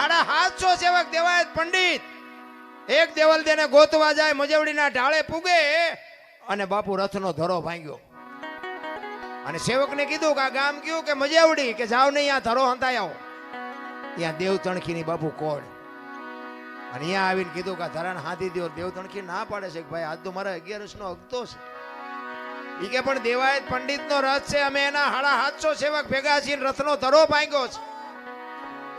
હાડા હાથસો સેવક દેવાય પંડિત. એક દેવલ તેને ગોતવા જાય, મજવડીના ઢાળે પૂગે અને બાપુ રથનો ધરો ભાંગ્યો. અને સેવકને કીધું કે આ ગામ કયું કે મજેવડી કે જાવ નહીં અહીંયા ધરો હંતાઈ આવો. ત્યાં દેવ તણખીની બાપુ કોડ અને અહીંયા આવીને કીધું કે આ ધરાને હાથી દેવ દેવ તણખી ના પાડે છે કે ભાઈ, આજ તો મારા અગિયારસ નો અગતો છે. એ કે પણ દેવાયત પંડિત નો રથ છે, અમે એના હાડા હાથસો સેવક ભેગા છીએ રથનો ધરો ભાંગ્યો છે.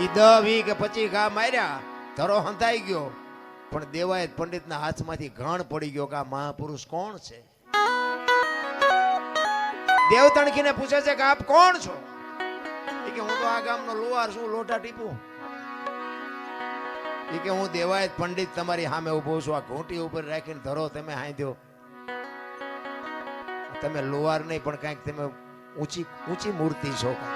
ઈ દ, વી કે પચીસ ઘા માર્યા, ધરો હંતાઈ ગયો. પણ દેવાયત પંડિતના હાથમાંથી ઘણ પડી ગયો કે આ મહાપુરુષ કોણ છે? દેવ તણખીને પૂછે છે કે આપ કોણ છો? ઈ કે હું તો આ ગામનો લુવાર છું લોટા ટીપું. એ કે હું દેવાયત પંડિત તમારી સામે ઊભો છું, આ ઘૂંટી ઉપર રાખીને ધરો, તમે હાંધ્યો. તમે લુવાર નહીં, પણ કાંઈક તમે ઊંચી ઊંચી મૂર્તિ છો. કાંઈક.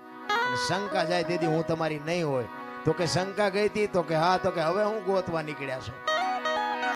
શંકા જાય તેથી હું તમારી નહીં હોય. તો કે શંકા ગઈ હતી, તો કે હા, તો કે હવે હું ગોતવા નીકળ્યા છું.